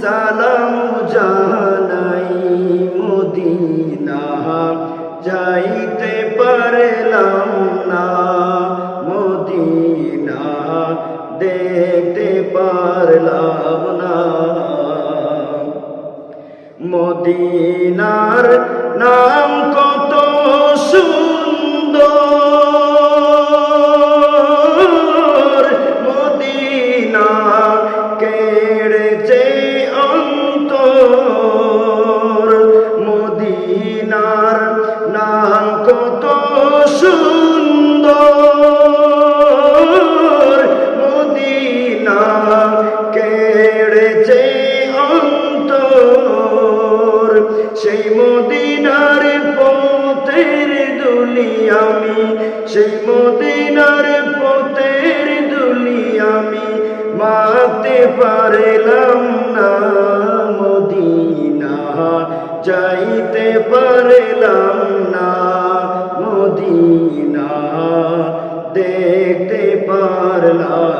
সালাম জানাই মদিনা যাইতে পারলাম না মদিনা দেখতে পারলাম না। মদিনার নাম কত না কেড়েছে অন্তর। সেই মদিনার পথের দুলি আমি, সেই মদিনার পথের দুলি আমি মাতে পারলাম না। মদিনা যাইতে পারলাম না। মদিনা দেখতে পারলাম